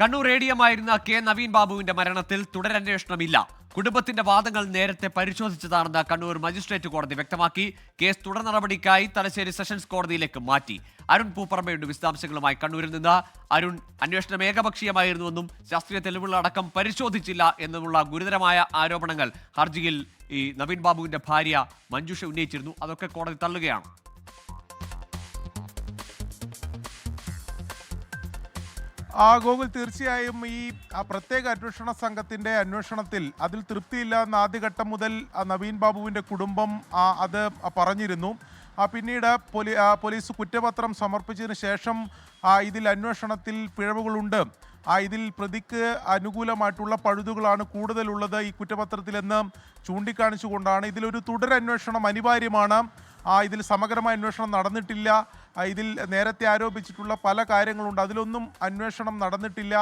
Kannur റേഡിയമായിരുന്ന K Naveen ബാബുവിന്റെ മരണത്തിൽ തുടരന്വേഷണമില്ല. കുടുംബത്തിന്റെ വാദങ്ങൾ നേരത്തെ പരിശോധിച്ചതാണെന്ന് കണ്ണൂർ മജിസ്ട്രേറ്റ് കോടതി വ്യക്തമാക്കി. കേസ് തുടർ നടപടിക്കായി തലശ്ശേരി സെഷൻസ് കോടതിയിലേക്ക് മാറ്റി. അരുൺ പൂപ്പറമ്പയുടെ വിശദാംശങ്ങളുമായി കണ്ണൂരിൽ നിന്ന്. അരുൺ അന്വേഷണം ഏകപക്ഷീയമായിരുന്നുവെന്നും ശാസ്ത്രീയ തെളിവുകളടക്കം പരിശോധിച്ചില്ല എന്നുമുള്ള ഗുരുതരമായ ആരോപണങ്ങൾ ഹർജിയിൽ ഈ നവീൻ ബാബുവിന്റെ ഭാര്യ മഞ്ജുഷ ഉന്നയിച്ചിരുന്നു. അതൊക്കെ കോടതി തള്ളുകയാണ്. ആ ഗോകുൽ തീർച്ചയായും ഈ പ്രത്യേക അന്വേഷണ സംഘത്തിന്റെ അന്വേഷണത്തിൽ അതിൽ തൃപ്തിയില്ല എന്ന ആദ്യഘട്ടം മുതൽ നവീൻ ബാബുവിന്റെ കുടുംബം അത് പറഞ്ഞിരുന്നു. പിന്നീട് പോലീ പോലീസ് കുറ്റപത്രം സമർപ്പിച്ചതിന് ശേഷം ഇതിൽ അന്വേഷണത്തിൽ പിഴവുകളുണ്ട്. ഇതിൽ പ്രതിക്ക് അനുകൂലമായിട്ടുള്ള പഴുതുകളാണ് കൂടുതലുള്ളത് ഈ കുറ്റപത്രത്തിലെന്ന് ചൂണ്ടിക്കാണിച്ചുകൊണ്ടാണ് ഇതിലൊരു തുടരന്വേഷണം അനിവാര്യമാണ്. ഇതിൽ സമഗ്രമായ അന്വേഷണം നടന്നിട്ടില്ല. ഇതിൽ നേരത്തെ ആരോപിച്ചിട്ടുള്ള പല കാര്യങ്ങളുണ്ട്. അതിലൊന്നും അന്വേഷണം നടന്നിട്ടില്ല.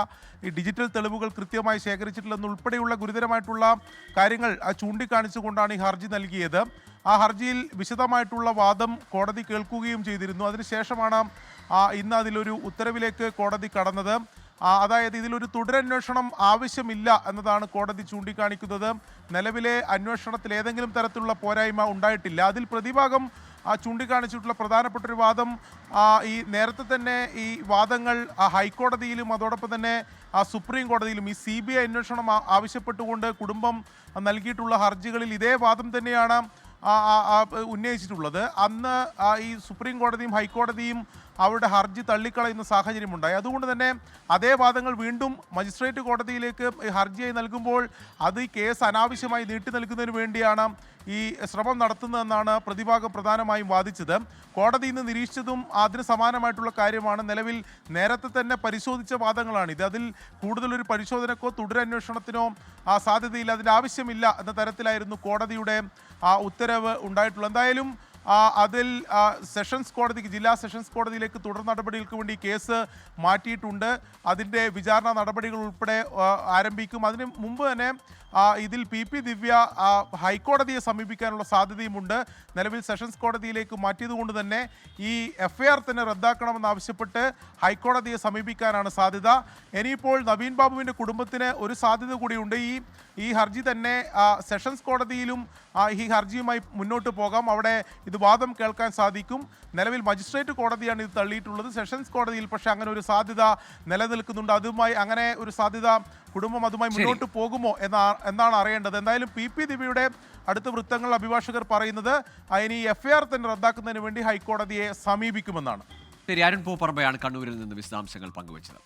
ഈ ഡിജിറ്റൽ തെളിവുകൾ കൃത്യമായി ശേഖരിച്ചിട്ടില്ലെന്ന് ഉൾപ്പെടെയുള്ള ഗുരുതരമായിട്ടുള്ള കാര്യങ്ങൾ ചൂണ്ടിക്കാണിച്ചുകൊണ്ടാണ് ഈ ഹർജി നൽകിയത്. ആ ഹർജിയിൽ വിശദമായിട്ടുള്ള വാദം കോടതി കേൾക്കുകയും ചെയ്തിരുന്നു. അതിനുശേഷമാണ് ഇന്ന് അതിലൊരു ഉത്തരവിലേക്ക് കോടതി കടന്നത്. അതായത് ഇതിലൊരു തുടരന്വേഷണം ആവശ്യമില്ല എന്നതാണ് കോടതി ചൂണ്ടിക്കാണിക്കുന്നത്. നിലവിലെ അന്വേഷണത്തിൽ ഏതെങ്കിലും തരത്തിലുള്ള പോരായ്മ ഉണ്ടായിട്ടില്ല. അതിൽ പ്രതിഭാഗം ചൂണ്ടിക്കാണിച്ചിട്ടുള്ള പ്രധാനപ്പെട്ട ഒരു വാദം ആ, ഈ നേരത്തെ തന്നെ ഈ വാദങ്ങൾ ആ, ഹൈക്കോടതിയിലും അതോടൊപ്പം തന്നെ ആ, സുപ്രീം കോടതിയിലും ഈ സി ബി ഐ അന്വേഷണം ആവശ്യപ്പെട്ടുകൊണ്ട് കുടുംബം ആ, നൽകിയിട്ടുള്ള ഹർജികളിൽ ഇതേ വാദം തന്നെയാണ് ആ, ആ, ആ, ഉന്നയിച്ചിട്ടുള്ളത്. അന്ന് ഈ സുപ്രീം കോടതിയും ഹൈക്കോടതിയും അവരുടെ ഹർജി തള്ളിക്കളയുന്ന സാഹചര്യമുണ്ടായി. അതുകൊണ്ട് തന്നെ അതേ വാദങ്ങൾ വീണ്ടും മജിസ്ട്രേറ്റ് കോടതിയിലേക്ക് ഹർജിയായി നൽകുമ്പോൾ അത് ഈ കേസ് അനാവശ്യമായി നീട്ടി നൽകുന്നതിന് വേണ്ടിയാണ് ഈ ശ്രമം നടത്തുന്നതെന്നാണ് പ്രതിഭാഗം പ്രധാനമായും വാദിച്ചത്. കോടതി ഇന്ന് നിരീക്ഷിച്ചതും അതിന് സമാനമായിട്ടുള്ള കാര്യമാണ്. നിലവിൽ നേരത്തെ തന്നെ പരിശോധിച്ച വാദങ്ങളാണ് ഇത് അതിൽ കൂടുതലൊരു പരിശോധനക്കോ തുടരന്വേഷണത്തിനോ ആ സാധ്യതയില്ല. അതിന്റെ ആവശ്യമില്ല എന്ന തരത്തിലായിരുന്നു കോടതിയുടെ ആ ഉത്തരവ് ഉണ്ടായിട്ടുള്ളത്. എന്തായാലും അതിൽ സെഷൻസ് കോടതിക്ക് ജില്ലാ സെഷൻസ് കോടതിയിലേക്ക് തുടർ നടപടികൾക്ക് വേണ്ടി കേസ് മാറ്റിയിട്ടുണ്ട്. അതിന്റെ വിചാരണ നടപടികൾ ഉൾപ്പെടെ ആരംഭിക്കും. അതിന് മുമ്പ് തന്നെ ഇതിൽ പി പി ദിവ്യ ഹൈക്കോടതിയെ സമീപിക്കാനുള്ള സാധ്യതയുമുണ്ട്. നിലവിൽ സെഷൻസ് കോടതിയിലേക്ക് മാറ്റിയതുകൊണ്ട് തന്നെ ഈ എഫ് ഐ ആർ തന്നെ റദ്ദാക്കണമെന്നാവശ്യപ്പെട്ട് ഹൈക്കോടതിയെ സമീപിക്കാനാണ് സാധ്യത. ഇനിയിപ്പോൾ നവീൻ ബാബുവിന്റെ കുടുംബത്തിന് ഒരു സാധ്യത കൂടിയുണ്ട്. ഈ ഈ ഹർജി തന്നെ സെഷൻസ് കോടതിയിലും ഈ ഹർജിയുമായി മുന്നോട്ട് പോകാം. അവിടെ ഇത് വാദം കേൾക്കാൻ സാധിക്കും. നിലവിൽ മജിസ്ട്രേറ്റ് കോടതിയാണ് ഇത് തള്ളിയിട്ടുള്ളത്. സെഷൻസ് കോടതിയിൽ പക്ഷേ അങ്ങനെ ഒരു സാധ്യത നിലനിൽക്കുന്നുണ്ട്. അതുമായി അങ്ങനെ ഒരു സാധ്യത കുടുംബം അതുമായി മുന്നോട്ട് പോകുമോ എന്നാ എന്നാണ് അറിയേണ്ടത്. എന്തായാലും പി പി ദിവ്യയുടെ അടുത്ത വൃത്തങ്ങൾ അഭിഭാഷകർ പറയുന്നത് അതിന് എഫ് ഐ ആർ തന്നെ റദ്ദാക്കുന്നതിന് വേണ്ടി ഹൈക്കോടതിയെ സമീപിക്കുമെന്നാണ്. ശരി അരുൺ പൂപ്പറമ്പയാണ് കണ്ണൂരിൽ നിന്ന് വിശദാംശങ്ങൾ പങ്കുവച്ചത്.